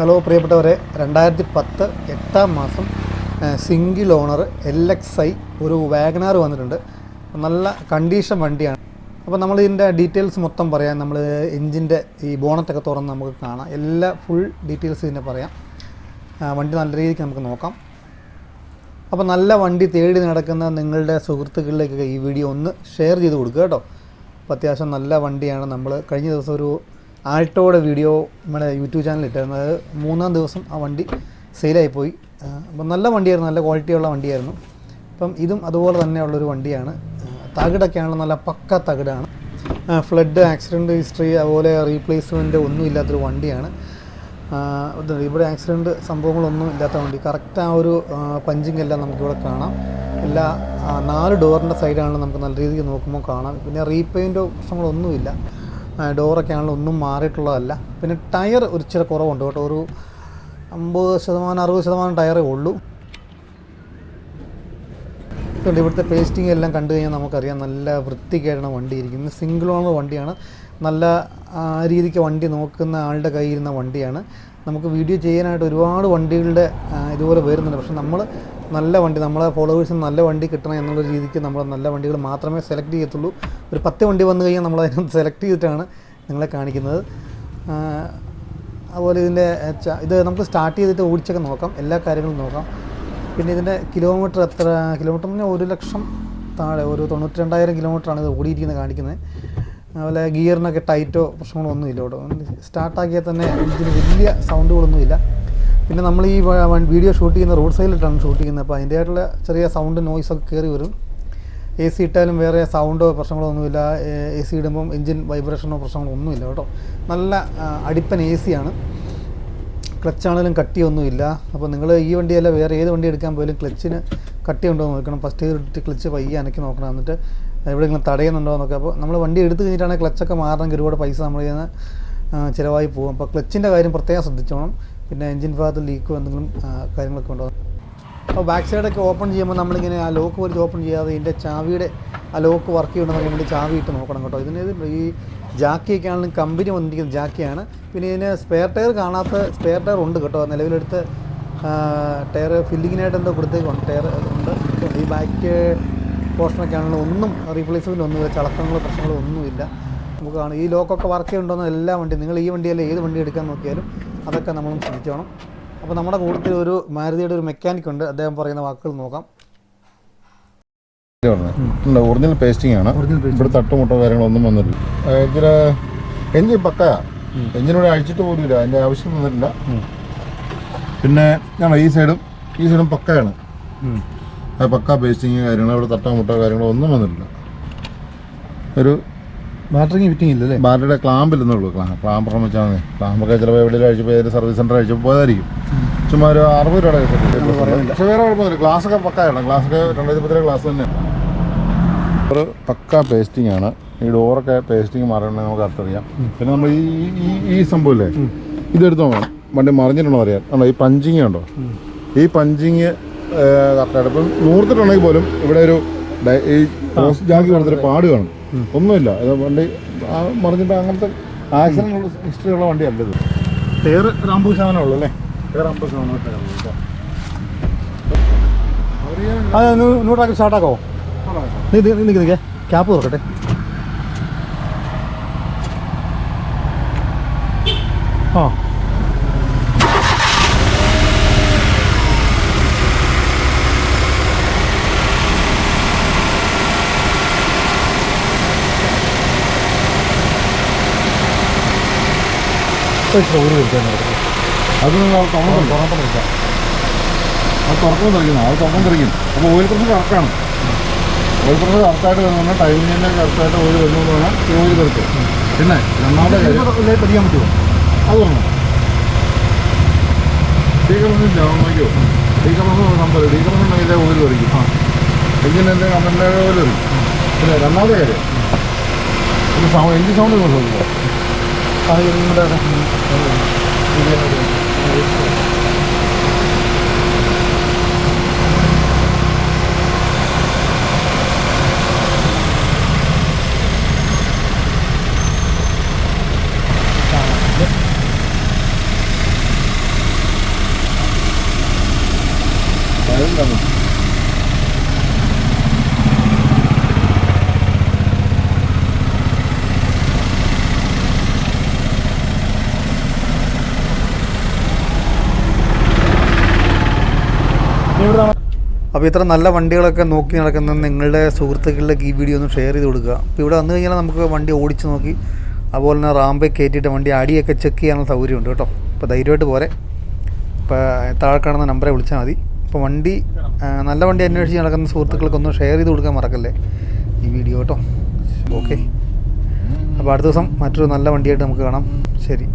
Hello പ്രിയപ്പെട്ടവരെ. രണ്ടായിരത്തി പത്ത് എട്ടാം മാസം single owner L X I ഒരു വാഗനാർ വന്നിട്ടുണ്ട്. നല്ല കണ്ടീഷൻ വണ്ടിയാണ്. അപ്പോൾ നമ്മൾ ഇതിന്റെ ഡീറ്റെയിൽസ് മൊത്തം പറയാം. നമ്മൾ എഞ്ചിന്റെ ഈ ബോണറ്റൊക്കെ തുറന്ന് നമുക്ക് കാണാം. എല്ലാ ഫുൾ ഡീറ്റെയിൽസ് ഇതിനെ പറയാം. വണ്ടി നല്ല രീതിക്ക് നമുക്ക് നോക്കാം. അപ്പോൾ നല്ല വണ്ടി തേടി നടക്കുന്ന നിങ്ങളുടെ സുഹൃത്തുക്കളിലേക്കൊക്കെ ഈ വീഡിയോ ഒന്ന് ഷെയർ ചെയ്ത് കൊടുക്കുക കേട്ടോ. അപ്പോൾ അത്യാവശ്യം നല്ല വണ്ടിയാണ് നമ്മൾ കഴിഞ്ഞ ദിവസം ഒരു ആൾട്ടോയുടെ വീഡിയോ നമ്മുടെ യൂട്യൂബ് ചാനലിൽ ഇട്ടായിരുന്നു അത് മൂന്നാം ദിവസം ആ വണ്ടി സെയിലായി പോയി ആ, അപ്പം നല്ല വണ്ടിയായിരുന്നു. നല്ല ക്വാളിറ്റിയുള്ള വണ്ടിയായിരുന്നു. അപ്പം ഇതും അതുപോലെ തന്നെയുള്ളൊരു വണ്ടിയാണ്. തകിടൊക്കെയാണല്ലോ നല്ല പക്ക തകിടാണ്. ഫ്ലഡ് ആക്സിഡന്റ് ഹിസ്റ്ററി അതുപോലെ റീപ്ലേസ്മെന്റ് ഒന്നും ഇല്ലാത്തൊരു വണ്ടിയാണ്. ഇവിടെ ആക്സിഡന്റ് സംഭവങ്ങളൊന്നും ഇല്ലാത്ത വണ്ടി. കറക്റ്റ് ആ ഒരു പഞ്ചിങ് എല്ലാം നമുക്കിവിടെ കാണാം. എല്ലാ നാല് ഡോറിന്റെ സൈഡാണ് നമുക്ക് നല്ല രീതിക്ക് നോക്കുമ്പോൾ കാണാം. പിന്നെ റീപെയിന്റോ പ്രശ്നങ്ങളൊന്നുമില്ല. ഡോറൊക്കെ ആണെങ്കിലും ഒന്നും മാറിയിട്ടുള്ളതല്ല. പിന്നെ ടയർ ഒരു ഇച്ചിരി കുറവുണ്ട് കേട്ടോ. ഒരു അമ്പത് ശതമാനം അറുപത് ശതമാനം ടയറേ ഉള്ളൂ. ഇതുണ്ട്. ഇവിടുത്തെ പേസ്റ്റിംഗ് എല്ലാം കണ്ടു കഴിഞ്ഞാൽ നമുക്കറിയാം നല്ല വൃത്തികേടാണ് വണ്ടി ഇരിക്കുന്നത് സിംഗിൾ ഓണർ വണ്ടിയാണ്. നല്ല രീതിക്ക് വണ്ടി നോക്കുന്ന ആളുടെ കയ്യിൽ ഇരുന്ന വണ്ടിയാണ്. നമുക്ക് വീഡിയോ ചെയ്യാനായിട്ട് ഒരുപാട് വണ്ടികളുടെ ഇതുപോലെ വരുന്നുണ്ട്. പക്ഷെ നമ്മൾ നല്ല വണ്ടി നമ്മളെ ഫോളോവേഴ്സിന് നല്ല വണ്ടി കിട്ടണം എന്നുള്ള രീതിക്ക് നമ്മൾ നല്ല വണ്ടികൾ മാത്രമേ സെലക്ട് ചെയ്യത്തുള്ളൂ. ഒരു പത്ത് വണ്ടി വന്നു കഴിഞ്ഞാൽ നമ്മൾ അതിനകത്ത് സെലക്ട് ചെയ്തിട്ടാണ് നിങ്ങളെ കാണിക്കുന്നത്. അതുപോലെ ഇതിന്റെ ഇത് നമുക്ക് സ്റ്റാർട്ട് ചെയ്തിട്ട് ഓടിച്ചൊക്കെ നോക്കാം. എല്ലാ കാര്യങ്ങളും നോക്കാം. പിന്നെ ഇതിന്റെ കിലോമീറ്റർ എത്ര കിലോമീറ്റർ പറഞ്ഞാൽ ഒരു ലക്ഷം താഴെ ഒരു തൊണ്ണൂറ്റി രണ്ടായിരം കിലോമീറ്ററാണ് ഇത് ഓടിയിരിക്കുന്നത് കാണിക്കുന്നത്. അതുപോലെ ഗിയറിനൊക്കെ ടൈറ്റോ പ്രശ്നങ്ങളോ ഒന്നുമില്ല കേട്ടോ സ്റ്റാർട്ടാക്കിയാൽ തന്നെ ഇതിന് വലിയ സൗണ്ടുകളൊന്നുമില്ല. പിന്നെ നമ്മൾ ഈ വീഡിയോ ഷൂട്ട് ചെയ്യുന്ന റോഡ് സൈഡിലിട്ടാണ് ഷൂട്ട് ചെയ്യുന്നത്. അപ്പോൾ അതിന്റെതായിട്ടുള്ള ചെറിയ സൗണ്ട് നോയ്സൊക്കെ കയറി വരും. എ സി ഇട്ടാലും വേറെ സൗണ്ടോ പ്രശ്നങ്ങളോ ഒന്നുമില്ല എ സി ഇടുമ്പം എൻജിൻ വൈബ്രേഷനോ പ്രശ്നങ്ങളോ ഒന്നുമില്ല കേട്ടോ. നല്ല അടിപ്പൻ എ സിയാണ് ക്ലച്ചാണെങ്കിലും കട്ടിയൊന്നുമില്ല. അപ്പോൾ നിങ്ങൾ ഈ വണ്ടിയല്ല വേറെ ഏത് വണ്ടി എടുക്കാൻ പോയാലും ക്ലച്ചിന് കട്ടി ഉണ്ടോ എന്ന് നോക്കണം. ഫസ്റ്റ് ഇട്ട് ക്ലച്ച് പയ്യെ അനക്കി നോക്കണം എന്നിട്ട് എവിടെയെങ്കിലും തടയുന്നുണ്ടോ എന്നൊക്കെ. അപ്പോൾ നമ്മൾ വണ്ടി എടുത്തു കഴിഞ്ഞിട്ടാണെങ്കിൽ ക്ലച്ചൊക്കെ മാറണമെങ്കിൽ ഒരുപാട് പൈസ നമ്മൾ ചെയ്യുന്ന ചിലവായി പോകും. അപ്പോൾ ക്ലച്ചിന്റെ കാര്യം പ്രത്യേകം ശ്രദ്ധിച്ചോണം. പിന്നെ എൻജിൻ ഭാഗത്ത് ലീക്കോ എന്തെങ്കിലും കാര്യങ്ങളൊക്കെ ഉണ്ടോ? അപ്പോൾ ബാക്ക് സൈഡൊക്കെ ഓപ്പൺ ചെയ്യുമ്പോൾ നമ്മളിങ്ങനെ ആ ലോക്ക് വലിച്ച് ഓപ്പൺ ചെയ്യാതെ ഇതിന്റെ ചാവിയുടെ ആ ലോക്ക് വർക്ക് ചെയ്യണമെന്ന് വേണ്ടി ചാവി ഇട്ട് നോക്കണം കേട്ടോ. ഇതിന് ഈ ജാക്കിയൊക്കെ ആണെങ്കിലും കമ്പനി വന്നിരിക്കുന്ന ജാക്കിയാണ്. പിന്നെ ഇതിന് സ്പെയർ ടയർ കാണാത്ത സ്പെയർ ടയർ ഉണ്ട് കേട്ടോ. നിലവിലെടുത്ത് ടയർ ഫില്ലിങ്ങിനായിട്ട് എന്തോ കൊടുത്തേക്കുണ്ട് ടയർ ഉണ്ട്. ഈ ബാക്ക് പോർഷനൊക്കെ ആണെങ്കിലും ഒന്നും റീപ്ലേസ്മെന്റ് ഒന്നുമില്ല ചളക്കങ്ങളോ പ്രശ്നങ്ങളോ ഒന്നുമില്ല. നമുക്ക് കാണാം ഈ ലോക്കൊക്കെ വർക്ക് ചെയ്യുന്നുണ്ടോയെന്ന് എല്ലാ വണ്ടി നിങ്ങൾ ഈ വണ്ടിയല്ല ഏത് വണ്ടി എടുക്കാൻ നോക്കിയാലും അതൊക്കെ നമ്മളും ശ്രദ്ധിച്ചോണം. അപ്പോൾ നമ്മുടെ കൂട്ടത്തിൽ ഒരു മാരുതിയുടെ ഒരു മെക്കാനിക് ഉണ്ട് അദ്ദേഹം പറയുന്ന വാക്കുകൾ നോക്കാം. ഒറിജിനൽ പേസ്റ്റിംഗ് ആണ്. ഇവിടെ തട്ടുമുട്ടോ കാര്യങ്ങളൊന്നും വന്നിട്ടില്ല. ഭയങ്കര എഞ്ചിൻ പക്കയാ. എഞ്ചിനോട് അഴിച്ചിട്ട് പോലുമില്ല അതിന്റെ ആവശ്യം വന്നിട്ടില്ല. പിന്നെ ഞാൻ ഈ സൈഡും ഈ സൈഡും പക്കയാണ്. പക്ക പേസ്റ്റിങ് കാര്യങ്ങൾ അവിടെ തട്ടോ മുട്ടോ കാര്യങ്ങളോ ഒന്നും വന്നിട്ടില്ല. ഒരു ബാറ്ററിങ് ഫിറ്റിംഗ് ഇല്ലല്ലേ? ബാറ്ററിയുടെ ക്ലാമ്പില്ലെന്നുള്ളൂ ക്ലാ ക്ലാമ്പ് ശ്രമിച്ചാൽ മതി. ക്ലാമ്പൊക്കെ ചിലപ്പോൾ എവിടെയെങ്കിലും അഴിച്ചപ്പോൾ ഏത് സർവീസ് സെന്റർ അഴിച്ചപ്പോൾ പോയതായിരിക്കും. ചുമ്മാ ഒരു അറുപത് രൂപയുടെ പക്ഷേ വേറെ കുഴപ്പമൊന്നുമില്ല. ഗ്ലാസ്സൊക്കെ പക്കായാണ് ഗ്ലാസ്സൊക്കെ രണ്ടായിരത്തി പത്തിലെ ഗ്ലാസ് തന്നെയാണ് ഒരു പക്ക പേസ്റ്റിംഗ് ആണ്. ഈ ഡോറൊക്കെ പേസ്റ്റിംഗ് മാറണമെങ്കിൽ നമുക്ക് അറിയാം പിന്നെ നമ്മൾ ഈ ഈ- സംഭവമില്ലേ ഇതെടുത്ത് നോക്കണം. വണ്ടി മറിഞ്ഞിട്ടുണ്ടോ അറിയാം. കണ്ടോ ഈ പഞ്ചിങ് ഉണ്ടോ? ഈ പഞ്ചിങ് കറക്റ്റായിട്ട് ഇപ്പം നൂർത്തിട്ടുണ്ടെങ്കിൽ പോലും ഇവിടെ ഒരു ഈ പോസ്റ്റ് ജാക്കി കൊടുത്തൊരു പാട് കാണും. ഒന്നുമില്ല. ഇത് വണ്ടി മറിഞ്ഞിട്ട് അങ്ങനത്തെ ആക്സിഡന്റ് ഹിസ്റ്ററി ഉള്ള വണ്ടിയല്ല ഇത്. ടയർ ഒരു അമ്പത് ശതമാനം ഉള്ളൂ അല്ലേ ടയർ അമ്പത് ശതമാനം അത് നൂറ്റാക്കി സ്റ്റാർട്ടാക്കോ നിൽക്ക് നിൽക്കേ ക്യാപ്പ് തുറക്കട്ടെ. ആ. ഒരു വിളിക്കാൻ അത് നിങ്ങൾ തുറന്നു തുറന്നില്ല അത് തുറക്കുമ്പോൾ തെറിക്കുന്നു അത് തുറക്കം തെറിക്കും അപ്പോൾ ഓയിൽ പ്രഷർ കറക്റ്റാണ് ഓയിൽ പ്രഷർ കറക്റ്റായിട്ട് വരുന്ന ടൈമിന്റെ കറക്റ്റായിട്ട് ഓയിൽ വരുന്നു എന്ന് പറഞ്ഞാൽ ഈ ഓയിൽ തെറിക്കും പിന്നെ രണ്ടാമത്തെ കാര്യം പഠിക്കാൻ പറ്റുമോ? അത് പറഞ്ഞു. ഡീകറൊന്നും നോക്കിയോ? ഡീകറൊന്നും സംഭവം ഡീകറൊന്നും ഉണ്ടെങ്കിൽ ഓയിൽ തെറിക്കും എഞ്ചിന്റെ കമ്പനിയുടെ ഓയിൽ തെറിക്കും പിന്നെ രണ്ടാമത്തെ കാര്യം engine sound engine sound Ayun mo na rin. Ayun. Bigyan na rin. Ayos ko. അപ്പോൾ ഇത്ര നല്ല വണ്ടികളൊക്കെ നോക്കി നടക്കുന്ന നിങ്ങളുടെ സുഹൃത്തുക്കളിലേക്ക് ഈ വീഡിയോ ഒന്ന് ഷെയർ ചെയ്ത് കൊടുക്കുക. അപ്പോൾ ഇവിടെ വന്നു കഴിഞ്ഞാൽ നമുക്ക് വണ്ടി ഓടിച്ച് നോക്കി അതുപോലെ തന്നെ റാമ്പേ കയറ്റിയിട്ട് വണ്ടി അടിയൊക്കെ ചെക്ക് ചെയ്യാനുള്ള സൗകര്യമുണ്ട് കേട്ടോ. അപ്പോൾ ധൈര്യമായിട്ട് പോരെ. ഇപ്പോൾ താഴെ കാണുന്ന നമ്പറെ വിളിച്ചാൽ മതി. അപ്പോൾ വണ്ടി നല്ല വണ്ടി അന്വേഷിച്ച് നടക്കുന്ന സുഹൃത്തുക്കൾക്കൊന്ന് ഷെയർ ചെയ്ത് കൊടുക്കാൻ മറക്കല്ലേ ഈ വീഡിയോ കേട്ടോ ഓക്കെ. അപ്പോൾ അടുത്ത ദിവസം മറ്റൊരു നല്ല വണ്ടിയായിട്ട് നമുക്ക് കാണാം. ശരി.